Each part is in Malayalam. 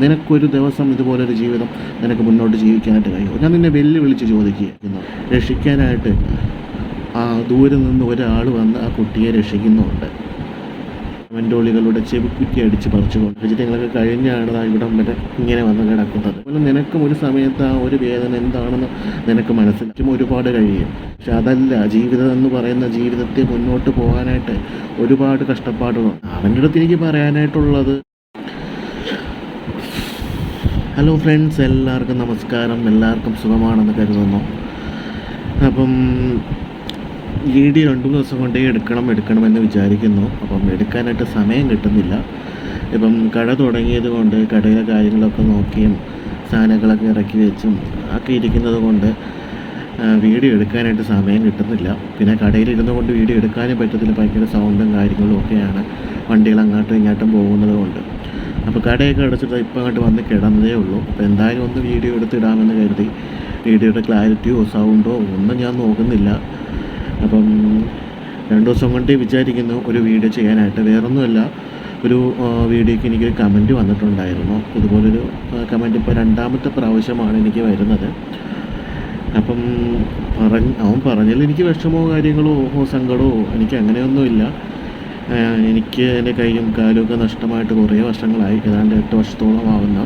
നിനക്കൊരു ദിവസം ഇതുപോലൊരു ജീവിതം നിനക്ക് മുന്നോട്ട് ജീവിക്കാനായിട്ട് കഴിയുമോ? ഞാൻ നിന്നെ വെല്ലുവിളിച്ച് ചോദിക്കുന്നു രക്ഷിക്കാനായിട്ട് ആ ദൂരെ നിന്ന് ഒരാൾ വന്ന് ആ കുട്ടിയെ രക്ഷിക്കുന്നുണ്ട്. വെന്റോളികളുടെ ചെവിക്കുറ്റി അടിച്ച് പറിച്ചുകൊണ്ട് സാഹചര്യങ്ങളൊക്കെ കഴിഞ്ഞാണ് ഇവിടം വരെ ഇങ്ങനെ വന്ന് കിടക്കുന്നത്. അതുപോലെ നിനക്കും ഒരു സമയത്ത് ആ ഒരു വേദന എന്താണെന്ന് നിനക്ക് മനസ്സിലാക്കും. ഒരുപാട് കഴിയും. പക്ഷെ അതല്ല ജീവിതം എന്ന് പറയുന്ന ജീവിതത്തെ മുന്നോട്ട് പോകാനായിട്ട് ഒരുപാട് കഷ്ടപ്പാടുകളുണ്ട്. അവന്റെ അടുത്ത് എനിക്ക് പറയാനായിട്ടുള്ളത് ഹലോ ഫ്രണ്ട്സ് എല്ലാവർക്കും നമസ്കാരം. എല്ലാവർക്കും സുഖമാണെന്ന് കരുതുന്നു. അപ്പം വീഡിയോ രണ്ട് മൂന്ന് ദിവസം കൊണ്ടേ എടുക്കണം എടുക്കണമെന്ന് വിചാരിക്കുന്നു. അപ്പം എടുക്കാനായിട്ട് സമയം കിട്ടുന്നില്ല. ഇപ്പം കട തുടങ്ങിയത് കൊണ്ട് കടയിലെ കാര്യങ്ങളൊക്കെ നോക്കിയും സാധനങ്ങളൊക്കെ ഇറക്കി വെച്ചും ഒക്കെ ഇരിക്കുന്നത് കൊണ്ട് വീഡിയോ എടുക്കാനായിട്ട് സമയം കിട്ടുന്നില്ല. പിന്നെ കടയിലിരുന്നു കൊണ്ട് വീഡിയോ എടുക്കാനും പറ്റത്തില്ല. ഭയങ്കര സൗണ്ടും കാര്യങ്ങളും ഒക്കെയാണ് വണ്ടികൾ അങ്ങോട്ടും ഇങ്ങോട്ടും പോകുന്നത് കൊണ്ട്. അപ്പോൾ കടയൊക്കെ അടച്ചിട്ട് ഇപ്പം അങ്ങോട്ട് വന്ന് കിടന്നതേ ഉള്ളൂ. അപ്പോൾ എന്തായാലും ഒന്ന് വീഡിയോ എടുത്തിടാമെന്ന് കരുതി. വീഡിയോയുടെ ക്ലാരിറ്റിയോ സൗണ്ടോ ഒന്നും ഞാൻ നോക്കുന്നില്ല. അപ്പം രണ്ട് ദിവസം കൊണ്ട് വിചാരിക്കുന്നു ഒരു വീഡിയോ ചെയ്യാനായിട്ട്. വേറൊന്നുമല്ല ഒരു വീഡിയോയ്ക്ക് എനിക്കൊരു കമന്റ് വന്നിട്ടുണ്ടായിരുന്നു. ഇതുപോലൊരു കമന്റ് ഇപ്പോൾ രണ്ടാമത്തെ പ്രാവശ്യമാണ് എനിക്ക് വരുന്നത്. അപ്പം പറഞ്ഞ് അവൻ പറഞ്ഞതിൽ എനിക്ക് വിഷമമോ കാര്യങ്ങളോ സങ്കടമോ എനിക്ക് അങ്ങനെയൊന്നുമില്ല. എനിക്ക് എന്റെ കൈയും കാലും ഒക്കെ നഷ്ടമായിട്ട് കുറേ വർഷങ്ങളായി. ഏതാണ്ട് എട്ട് വർഷത്തോളം ആവുന്ന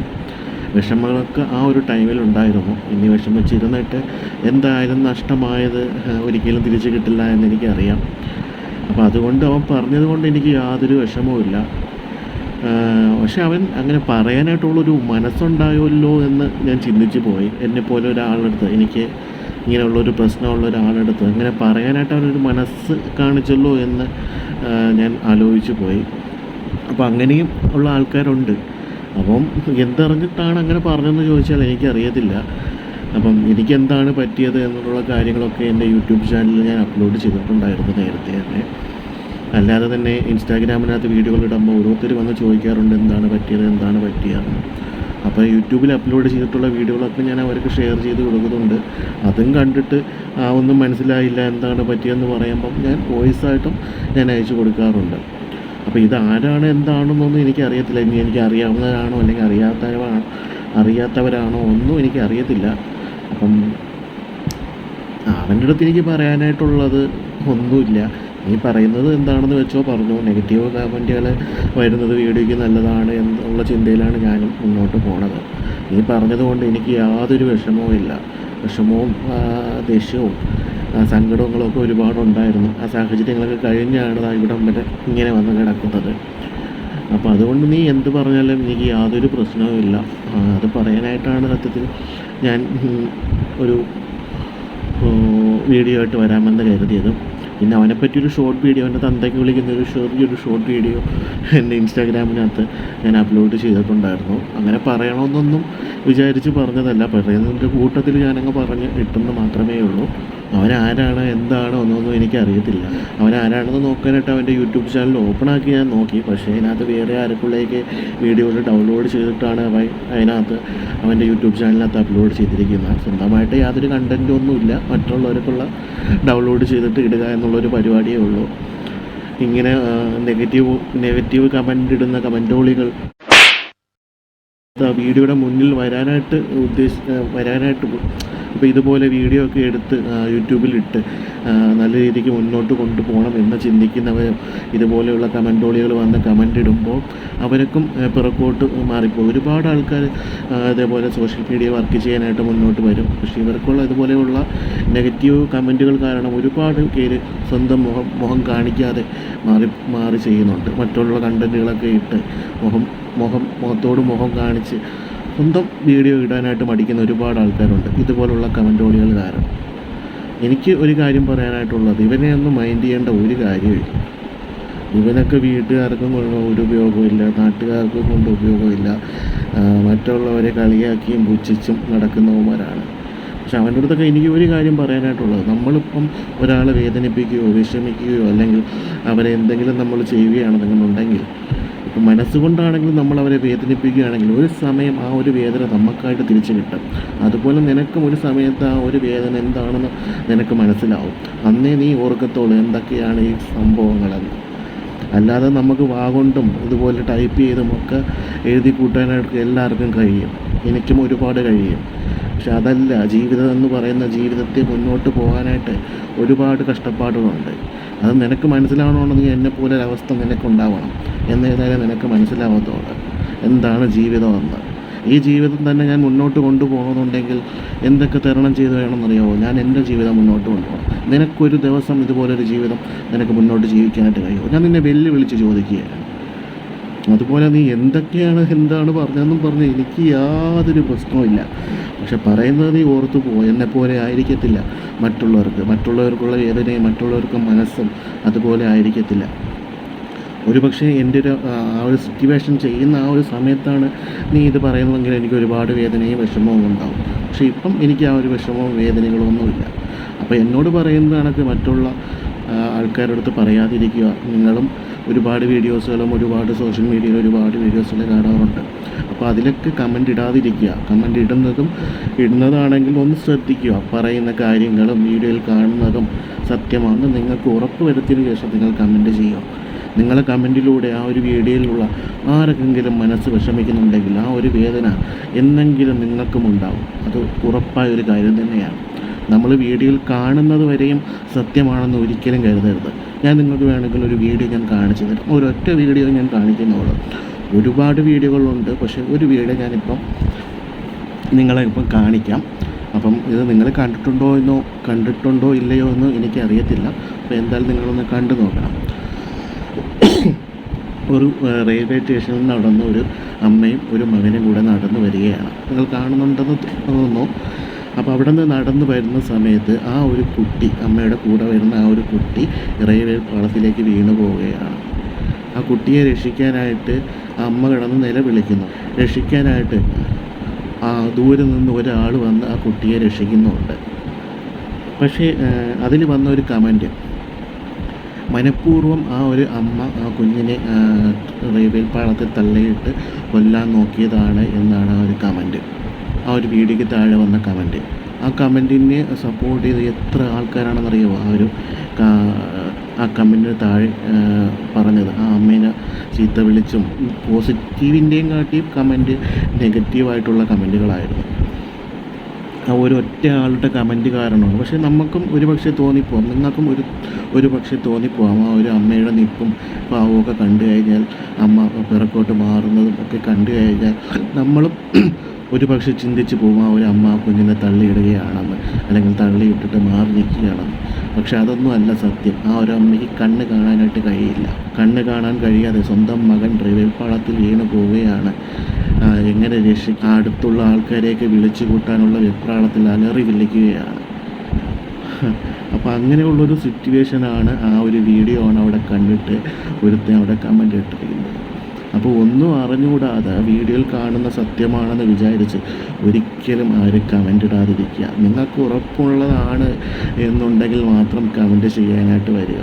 വിഷമങ്ങളൊക്കെ ആ ഒരു ടൈമിൽ ഉണ്ടായിരുന്നു. ഇനി വിഷമിച്ചിരുന്നിട്ട് എന്തായാലും നഷ്ടമായത് ഒരിക്കലും തിരിച്ചു കിട്ടില്ല എന്ന് എനിക്കറിയാം. അപ്പോൾ അതുകൊണ്ട് അവൻ പറഞ്ഞത് കൊണ്ട് എനിക്ക് യാതൊരു വിഷമവുമില്ല പക്ഷെ അവൻ അങ്ങനെ പറയാനായിട്ടുള്ളൊരു മനസ്സുണ്ടായല്ലോ എന്ന് ഞാൻ ചിന്തിച്ചു പോയി. എന്നെപ്പോലെ ഒരാളെടുത്ത് എനിക്ക് ഇങ്ങനെയുള്ളൊരു പ്രശ്നമുള്ള ഒരാളെടുത്ത്. അങ്ങനെ പറയാനായിട്ട് അവരൊരു മനസ്സ് കാണിച്ചല്ലോ എന്ന് ഞാൻ ആലോചിച്ചു പോയി. അപ്പോൾ അങ്ങനെയും ഉള്ള ആൾക്കാരുണ്ട്. അപ്പം എന്തറിഞ്ഞിട്ടാണ് അങ്ങനെ പറഞ്ഞതെന്ന് ചോദിച്ചാൽ എനിക്കറിയത്തില്ല. അപ്പം എനിക്കെന്താണ് പറ്റിയത് എന്നുള്ള കാര്യങ്ങളൊക്കെ എന്റെ യൂട്യൂബ് ചാനലിൽ ഞാൻ അപ്ലോഡ് ചെയ്തിട്ടുണ്ടായിരുന്നു നേരത്തെ തന്നെ. അല്ലാതെ തന്നെ ഇൻസ്റ്റാഗ്രാമിനകത്ത് വീഡിയോകൾ ഇടുമ്പോൾ ഓരോരുത്തർ വന്ന് ചോദിക്കാറുണ്ട് എന്താണ് പറ്റിയത് എന്താണ് പറ്റിയതെന്ന്. അപ്പോൾ യൂട്യൂബിൽ അപ്ലോഡ് ചെയ്തിട്ടുള്ള വീഡിയോകളൊക്കെ ഞാൻ അവർക്ക് ഷെയർ ചെയ്ത് കൊടുക്കുന്നുണ്ട്. അതും കണ്ടിട്ട് ആ ഒന്നും മനസ്സിലായില്ല എന്താണ് പറ്റിയെന്ന് പറയുമ്പം ഞാൻ വോയിസ് ആയിട്ടും ഞാൻ അയച്ചു കൊടുക്കാറുണ്ട്. അപ്പോൾ ഇത് ആരാണ് എന്താണെന്നൊന്നും എനിക്കറിയത്തില്ല. ഇനി എനിക്ക് അറിയാവുന്നവരാണോ അല്ലെങ്കിൽ അറിയാത്തവരാണോ അറിയാത്തവരാണോ ഒന്നും എനിക്ക് അറിയത്തില്ല അപ്പം അവന്റെ അടുത്ത് എനിക്ക് പറയാനായിട്ടുള്ളത് ഒന്നുമില്ല. നീ പറയുന്നത് എന്താണെന്ന് വെച്ചോ പറഞ്ഞു. നെഗറ്റീവ് കമന്റുകൾ വരുന്നത് വീഡിയോയ്ക്ക് നല്ലതാണ് എന്നുള്ള ചിന്തയിലാണ് ഞാനും മുന്നോട്ട് പോണത്. നീ പറഞ്ഞതുകൊണ്ട് എനിക്ക് യാതൊരു വിഷമവും ഇല്ല. വിഷമവും ദേഷ്യവും സങ്കടങ്ങളൊക്കെ ഒരുപാടുണ്ടായിരുന്നു ആ സാഹചര്യങ്ങളൊക്കെ കഴിഞ്ഞാണ് ഇവിടെ വരെ ഇങ്ങനെ വന്ന് കിടക്കുന്നത്. അപ്പോൾ അതുകൊണ്ട് നീ എന്ത് പറഞ്ഞാലും എനിക്ക് യാതൊരു പ്രശ്നവുമില്ല അത് പറയാനായിട്ടാണ് സത്യത്തിൽ ഞാൻ ഒരു വീഡിയോ ആയിട്ട് വരാമെന്ന് കരുതിയത്. പിന്നെ അവനെ ഒരു ഷോർട്ട് വീഡിയോ അവന്റെ തന്തയ്ക്ക് വിളിക്കുന്ന ഒരു ചെറിയൊരു ഷോർട്ട് വീഡിയോ എന്റെ ഇൻസ്റ്റാഗ്രാമിനകത്ത് ഞാൻ അപ്ലോഡ് ചെയ്തിട്ടുണ്ടായിരുന്നു. അങ്ങനെ പറയണമെന്നൊന്നും വിചാരിച്ച് പറഞ്ഞതല്ല. പറയുന്നതിന്റെ കൂട്ടത്തിൽ ഞാനങ്ങ് പറഞ്ഞ് ഇട്ടെന്ന് മാത്രമേ ഉള്ളൂ. അവൻ ആരാണ് എന്താണ് ഒന്നൊന്നും എനിക്കറിയത്തില്ല. അവൻ ആരാണെന്ന് നോക്കാനായിട്ട് അവന്റെ യൂട്യൂബ് ചാനൽ ഓപ്പൺ ആക്കി ഞാൻ നോക്കി. പക്ഷേ അതിനകത്ത് വേറെ ആർക്കുള്ളേക്ക് വീഡിയോകൾ ഡൗൺലോഡ് ചെയ്തിട്ടാണ് അവൻ അതിനകത്ത് അവന്റെ യൂട്യൂബ് ചാനലിനകത്ത് അപ്ലോഡ് ചെയ്തിരിക്കുന്നത്. സ്വന്തമായിട്ട് യാതൊരു കണ്ടന്റും ഒന്നുമില്ല. മറ്റുള്ളവർക്കുള്ള ഡൗൺലോഡ് ചെയ്തിട്ട് ഇടുക എന്നുള്ളൊരു പരിപാടിയേ ഉള്ളൂ. ഇങ്ങനെ നെഗറ്റീവ് നെഗറ്റീവ് കമന്റ് ഇടുന്ന കമന്റോളികൾ വീഡിയോയുടെ മുന്നിൽ വരാനായിട്ട് ഉദ്ദേശ വരാനായിട്ട് ഇപ്പോൾ ഇതുപോലെ വീഡിയോ ഒക്കെ എടുത്ത് യൂട്യൂബിലിട്ട് നല്ല രീതിക്ക് മുന്നോട്ട് കൊണ്ടുപോകണം എന്ന് ചിന്തിക്കുന്നവരും ഇതുപോലെയുള്ള കമന്റോളികൾ വന്ന് കമന്റ് ഇടുമ്പോൾ അവർക്കും പിറക്കോട്ട് മാറിപ്പോകും. ഒരുപാട് ആൾക്കാർ അതേപോലെ സോഷ്യൽ മീഡിയ വർക്ക് ചെയ്യാനായിട്ട് മുന്നോട്ട് വരും. പക്ഷേ ഇവർക്കുള്ള ഇതുപോലെയുള്ള നെഗറ്റീവ് കമന്റുകൾ കാരണം ഒരുപാട് പേര് സ്വന്തം മുഖം മുഖം കാണിക്കാതെ മാറി മാറി ചെയ്യുന്നുണ്ട്. മറ്റുള്ള കണ്ടന്റുകളൊക്കെ ഇട്ട് മുഖം മുഖം മുഖത്തോട് മുഖം കാണിച്ച് സ്വന്തം വീഡിയോ ഇടാനായിട്ട് മടിക്കുന്ന ഒരുപാട് ആൾക്കാരുണ്ട്. ഇതുപോലുള്ള കമന്റോളികൾ കാരണം. എനിക്ക് ഒരു കാര്യം പറയാനായിട്ടുള്ളത് ഇവനെ ഒന്നും മൈൻഡ് ചെയ്യേണ്ട ഒരു കാര്യമില്ല. ഇവനൊക്കെ വീട്ടുകാർക്കും ഒരു ഉപയോഗമില്ല നാട്ടുകാർക്കും കൊണ്ട് ഉപയോഗമില്ല. മറ്റുള്ളവരെ കളിയാക്കിയും പുച്ഛിച്ചും നടക്കുന്നവന്മാരാണ്. പക്ഷെ അവന്റെ അടുത്തൊക്കെ എനിക്ക് ഒരു കാര്യം പറയാനായിട്ടുള്ളത്. നമ്മളിപ്പം ഒരാളെ വേദനിപ്പിക്കുകയോ വിഷമിക്കുകയോ അല്ലെങ്കിൽ അവരെ എന്തെങ്കിലും നമ്മൾ ചെയ്യുകയാണെന്നുണ്ടെങ്കിൽ ഇപ്പം മനസ്സുകൊണ്ടാണെങ്കിലും നമ്മൾ അവരെ വേദനിപ്പിക്കുകയാണെങ്കിൽ ഒരു സമയം ആ ഒരു വേദന നമുക്കായിട്ട് തിരിച്ചു കിട്ടും. അതുപോലെ നിനക്കും ഒരു സമയത്ത് ആ ഒരു വേദന എന്താണെന്ന് നിനക്ക് മനസ്സിലാവും. അന്നേ നീ ഓർക്കത്തോളൂ എന്തൊക്കെയാണ് ഈ സംഭവങ്ങളെന്ന്. അല്ലാതെ നമുക്ക് വാഗൊണ്ടും ഇതുപോലെ ടൈപ്പ് ചെയ്തും ഒക്കെ എഴുതി കൂട്ടാനായിട്ട് എല്ലാവർക്കും കഴിയും. എനിക്കും ഒരുപാട് കഴിയും. പക്ഷെ അതല്ല ജീവിതം എന്ന് പറയുന്ന ജീവിതത്തെ മുന്നോട്ട് പോകാനായിട്ട് ഒരുപാട് കഷ്ടപ്പാടുകളുണ്ട്. അത് നിനക്ക് മനസ്സിലാവണമെന്നുണ്ടെങ്കിൽ എന്നെപ്പോലെ ഒരവസ്ഥ നിനക്കുണ്ടാവണം. എന്നേതായാലും നിനക്ക് മനസ്സിലാവാത്തതുകൊണ്ട് എന്താണ് ജീവിതമെന്ന് ഈ ജീവിതം തന്നെ ഞാൻ മുന്നോട്ട് കൊണ്ടുപോകണമെന്നുണ്ടെങ്കിൽ എന്തൊക്കെ തരണം ചെയ്ത് വേണമെന്നറിയാമോ ഞാൻ എന്റെ ജീവിതം മുന്നോട്ട് കൊണ്ടുപോകണം. നിനക്കൊരു ദിവസം ഇതുപോലൊരു ജീവിതം നിനക്ക് മുന്നോട്ട് ജീവിക്കാനായിട്ട് കഴിയുമോ? ഞാൻ നിന്നെ വെല്ലുവിളിച്ച് ചോദിക്കുകയാണ്. അതുപോലെ നീ എന്തൊക്കെയാണ് എന്താണ് പറഞ്ഞതെന്നും പറഞ്ഞ് എനിക്ക് യാതൊരു പ്രശ്നവുമില്ല പക്ഷെ പറയുന്നത് നീ ഓർത്തു പോകും എന്നെപ്പോലെ ആയിരിക്കത്തില്ല മറ്റുള്ളവർക്ക്. മറ്റുള്ളവർക്കുള്ള വേദനയും മറ്റുള്ളവർക്ക് മനസ്സും അതുപോലെ ആയിരിക്കത്തില്ല. ഒരുപക്ഷെ എന്റെ ഒരു ആ ഒരു സിറ്റുവേഷൻ ചെയ്യുന്ന ആ ഒരു സമയത്താണ് നീ ഇത് പറയുന്നതെങ്കിൽ എനിക്ക് ഒരുപാട് വേദനയും വിഷമവും ഉണ്ടാവും. പക്ഷേ ഇപ്പം എനിക്ക് ആ ഒരു വിഷമവും വേദനകളൊന്നുമില്ല അപ്പോൾ എന്നോട് പറയുന്ന കണക്ക് മറ്റുള്ള ആൾക്കാരുടെ അടുത്ത് പറയാതിരിക്കുക. നിങ്ങളും ഒരുപാട് വീഡിയോസുകളും ഒരുപാട് സോഷ്യൽ മീഡിയയിൽ ഒരുപാട് വീഡിയോസുകൾ കാണാറുണ്ട്. അപ്പോൾ അതിലൊക്കെ കമന്റ് ഇടാതിരിക്കുക. കമന്റ് ഇടുന്നതും ഇടുന്നതാണെങ്കിൽ ഒന്ന് ശ്രദ്ധിക്കുക. പറയുന്ന കാര്യങ്ങളും വീഡിയോയിൽ കാണുന്നതും സത്യമാണ് നിങ്ങൾക്ക് ഉറപ്പ് വരുത്തിയതിനു ശേഷം നിങ്ങൾ കമന്റ് ചെയ്യുക. നിങ്ങളെ കമന്റിലൂടെ ആ ഒരു വീഡിയോയിലുള്ള ആരെങ്കിലും മനസ്സ് വിഷമിക്കുന്നുണ്ടെങ്കിൽ ആ ഒരു വേദന എന്നെങ്കിലും നിങ്ങൾക്കും ഉണ്ടാവും. അത് ഉറപ്പായ ഒരു കാര്യം തന്നെയാണ്. നമ്മൾ വീഡിയോയിൽ കാണുന്നത് വരെയും സത്യമാണെന്ന് ഒരിക്കലും കരുതരുത്. ഞാൻ നിങ്ങൾക്ക് വേണമെങ്കിൽ ഒരു വീഡിയോ ഞാൻ കാണിച്ചു തരാം. ഒരൊറ്റ വീഡിയോ ഞാൻ കാണിക്കുന്നുള്ളൂ. ഒരുപാട് വീഡിയോകളുണ്ട്. പക്ഷേ ഒരു വീഡിയോ ഞാനിപ്പം നിങ്ങളെ ഇപ്പം കാണിക്കാം. അപ്പം ഇത് നിങ്ങൾ കണ്ടിട്ടുണ്ടോ എന്നോ കണ്ടിട്ടുണ്ടോ ഇല്ലയോ എന്ന് എനിക്കറിയത്തില്ല. അപ്പോൾ എന്തായാലും നിങ്ങളൊന്ന് കണ്ടു നോക്കണം. ഒരു റെയിൽവേ സ്റ്റേഷനിൽ നടന്ന് ഒരു അമ്മയും ഒരു മകനും കൂടെ നടന്നു വരികയാണ്. നിങ്ങൾ കാണുന്നുണ്ടെന്ന് തോന്നുന്നു. അപ്പോൾ അവിടെ നിന്ന് നടന്നു വരുന്ന സമയത്ത് ആ ഒരു കുട്ടി അമ്മയുടെ കൂടെ വരുന്ന ആ ഒരു കുട്ടി ഇറയിലെ പാളത്തിലേക്ക് വീണു പോവുകയാണ്. ആ കുട്ടിയെ രക്ഷിക്കാനായിട്ട് അമ്മ കിടന്ന് നിലവിളിക്കുന്നു. രക്ഷിക്കാനായിട്ട് ആ ദൂരെ നിന്ന് ഒരാൾ വന്ന് ആ കുട്ടിയെ രക്ഷിക്കുന്നുണ്ട്. പക്ഷേ അതിൽ വന്ന ഒരു കമന്റ് മനഃപൂർവം ആ ഒരു അമ്മ ആ കുഞ്ഞിനെ റെയിൽവേ പാളത്തിൽ തള്ളിയിട്ട് കൊല്ലാൻ നോക്കിയതാണ് എന്നാണ് ആ ഒരു കമന്റ് ആ ഒരു വീഡിയോയ്ക്ക് താഴെ വന്ന കമന്റ് ആ കമന്റിനെ സപ്പോർട്ട് ചെയ്ത് എത്ര ആൾക്കാരാണെന്നറിയോ ആ ഒരു ആ കമന്റിന് താഴെ പറഞ്ഞത്. ആ അമ്മേനെ ചീത്ത വിളിച്ചും പോസിറ്റീവിന്റെയും കാട്ടിയും കമന്റ് നെഗറ്റീവായിട്ടുള്ള കമന്റുകളായിരുന്നു ഒരു ഒറ്റ ആളുടെ കമന്റ് കാരണമാണ്. പക്ഷേ നമുക്കും ഒരു പക്ഷേ തോന്നിപ്പോവാം. നിങ്ങൾക്കും ഒരു ഒരു പക്ഷേ തോന്നിപ്പോവാം. ആ ഒരു അമ്മയുടെ നിപ്പും പാവമൊക്കെ കണ്ടു കഴിഞ്ഞാൽ അമ്മ പിറക്കോട്ട് മാറുന്നതും ഒക്കെ കണ്ടു കഴിഞ്ഞാൽ നമ്മളും ഒരു പക്ഷേ ചിന്തിച്ച് പോകും ആ ഒരു അമ്മ കുഞ്ഞിനെ തള്ളിയിടുകയാണെന്ന്. അല്ലെങ്കിൽ തള്ളിയിട്ടിട്ട് മാറി നിൽക്കുകയാണെന്ന്. പക്ഷെ അതൊന്നും അല്ല സത്യം. ആ ഒരു അമ്മയ്ക്ക് കണ്ണ് കാണാനായിട്ട് കഴിയില്ല. കണ്ണ് കാണാൻ കഴിയാതെ സ്വന്തം മകൻ ഡ്രൈവിൽ പാളത്തിൽ വീണ് പോവുകയാണ് എങ്ങനെ രക്ഷിക്കുക അടുത്തുള്ള ആൾക്കാരെയൊക്കെ വിളിച്ചു കൂട്ടാനുള്ള വെപ്രാളത്തിൽ അലറി വിളിക്കുകയാണ്. അപ്പോൾ അങ്ങനെയുള്ളൊരു സിറ്റുവേഷനാണ് ആ ഒരു വീഡിയോ ആണ് അവിടെ കണ്ടിട്ട് ഒരുത്തൻ അവിടെ കമന്റ് ഇട്ടിരിക്കുന്നത്. അപ്പോൾ ഒന്നും അറിഞ്ഞുകൂടാതെ വീഡിയോയിൽ കാണുന്ന സത്യമാണെന്ന് വിചാരിച്ച് ഒരിക്കലും ആരും കമന്റ് ഇടാതിരിക്കുക. നിങ്ങൾക്ക് ഉറപ്പുള്ളതാണ് എന്നുണ്ടെങ്കിൽ മാത്രം കമന്റ് ചെയ്യാനായിട്ട് വരിക.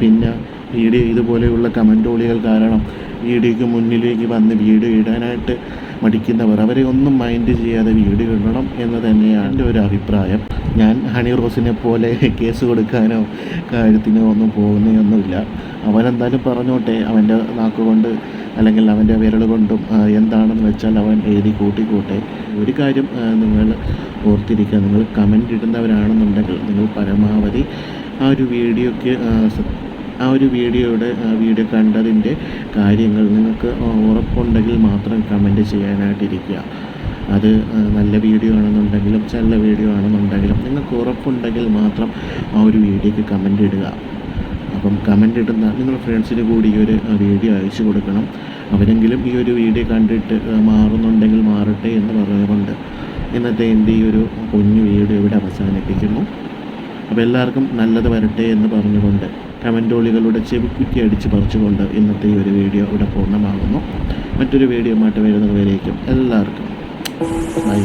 പിന്നെ വീഡിയോ ഇതുപോലെയുള്ള കമന്റോളികൾ കാരണം വീഡിയോയ്ക്ക് മുന്നിലേക്ക് വന്ന് വീഡിയോ ഇടാനായിട്ട് മടിക്കുന്നവർ അവരെ ഒന്നും മൈൻഡ് ചെയ്യാതെ വീഡിയോ ഇടണം എന്ന് തന്നെയാണ് എന്റെ ഒരു അഭിപ്രായം. ഞാൻ ഹണി റോസിനെ പോലെ കേസ് കൊടുക്കാനോ കാര്യത്തിനോ ഒന്നും പോകുന്നതൊന്നുമില്ല അവനെന്തായാലും പറഞ്ഞോട്ടെ അവന്റെ നാക്കുകൊണ്ട് അല്ലെങ്കിൽ അവന്റെ വിരൽ കൊണ്ടും എന്താണെന്ന് വെച്ചാൽ അവൻ എഴുതി കൂട്ടിക്കൂട്ടെ. ഒരു കാര്യം നിങ്ങൾ ഓർത്തിരിക്കുക നിങ്ങൾ കമന്റ് ഇടുന്നവരാണെന്നുണ്ടെങ്കിൽ നിങ്ങൾ പരമാവധി ആ ഒരു വീഡിയോയ്ക്ക് ആ, ഒരു വീഡിയോയുടെ വീഡിയോ കണ്ടതിന്റെ കാര്യങ്ങൾ നിങ്ങൾക്ക് ഉറപ്പുണ്ടെങ്കിൽ മാത്രം കമന്റ് ചെയ്യാനായിട്ടിരിക്കുക. അത് നല്ല വീഡിയോ ആണെന്നുണ്ടെങ്കിലും ചില വീഡിയോ ആണെന്നുണ്ടെങ്കിലും നിങ്ങൾക്ക് ഉറപ്പുണ്ടെങ്കിൽ മാത്രം ആ ഒരു വീഡിയോക്ക് കമന്റ് ഇടുക. അപ്പം കമന്റ് ഇടുന്ന നിങ്ങൾ ഫ്രണ്ട്സിന് കൂടി ഈ ഒരു വീഡിയോ അയച്ചു കൊടുക്കണം. അവരെങ്കിലും ഈ ഒരു വീഡിയോ കണ്ടിട്ട് മാറുന്നുണ്ടെങ്കിൽ മാറട്ടെ എന്ന് പറഞ്ഞുകൊണ്ട് ഇന്നത്തെ എന്റെ ഈ ഒരു കുഞ്ഞു വീഡിയോ ഇവിടെ അവസാനിപ്പിക്കുന്നു. അപ്പോൾ എല്ലാവർക്കും നല്ലത് വരട്ടെ എന്ന് പറഞ്ഞുകൊണ്ട് കമന്റോളികളുടെ ചെവിക്കുറ്റി അടിച്ച് പറിച്ചുകൊണ്ട് ഇന്നത്തെ ഈ ഒരു വീഡിയോ ഇവിടെ പൂർണമാകുന്നു. മറ്റൊരു വീഡിയോ ആയിട്ട് വരുന്നത് വരേക്കും എല്ലാവർക്കും ബൈ